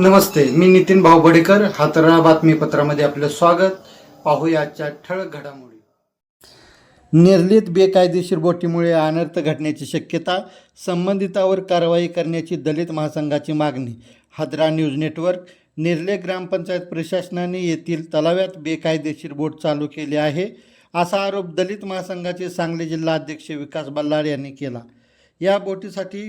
नमस्ते मी नितीन भाऊ बडेकर हातरा बातमीपत्रामध्ये आपलं स्वागत. पाहूया आजच्या ठळक घडामोडी. निर्लित बेकायदेशीर बोटीमुळे अनर्थ घडण्याची शक्यता संबंधितावर कारवाई करण्याची दलित महासंघाची मागणी. हादरा न्यूज नेटवर्क निर्ले ग्रामपंचायत प्रशासनाने येथील तलाव्यात बेकायदेशीर बोट चालू केली आहे असा आरोप दलित महासंघाचे सांगली जिल्हा अध्यक्ष विकास बल्लाळ यांनी केला. या बोटीसाठी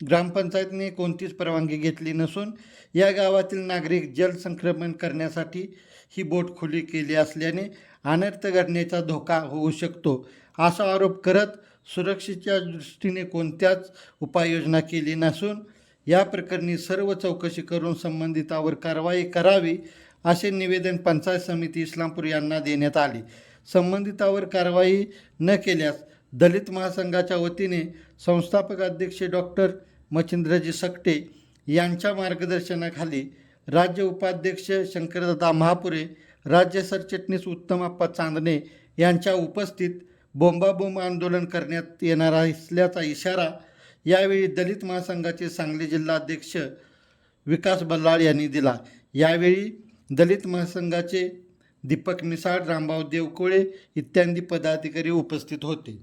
ग्रामपंचायतने कोणतीच परवानगी घेतली नसून या गावातील नागरिक जलसंक्रमण करण्यासाठी ही बोट खुली केली असल्याने अनर्थ घडण्याचा धोका होऊ शकतो असा आरोप करत सुरक्षेच्या दृष्टीने कोणत्याच उपाययोजना केली नसून या प्रकरणी सर्व चौकशी करून संबंधितावर कारवाई करावी असे निवेदन पंचायत समिती इस्लामपूर यांना देण्यात आले. संबंधितावर कारवाई न केल्यास दलित महासंघाच्या वतीने संस्थापक अध्यक्ष डॉक्टर मच्छिंद्रजी सकटे यांच्या मार्गदर्शनाखाली राज्य उपाध्यक्ष शंकरदादा महापुरे राज्य सरचिटणीस उत्तमाप्पा चांदणे यांच्या उपस्थित बोंबाबोंब आंदोलन करण्यात येणार असल्याचा इशारा यावेळी दलित महासंघाचे सांगली जिल्हाध्यक्ष विकास बल्लाळ यांनी दिला. यावेळी दलित महासंघाचे दीपक मिसाळ रामभाऊ देवकोळे इत्यादी पदाधिकारी उपस्थित होते.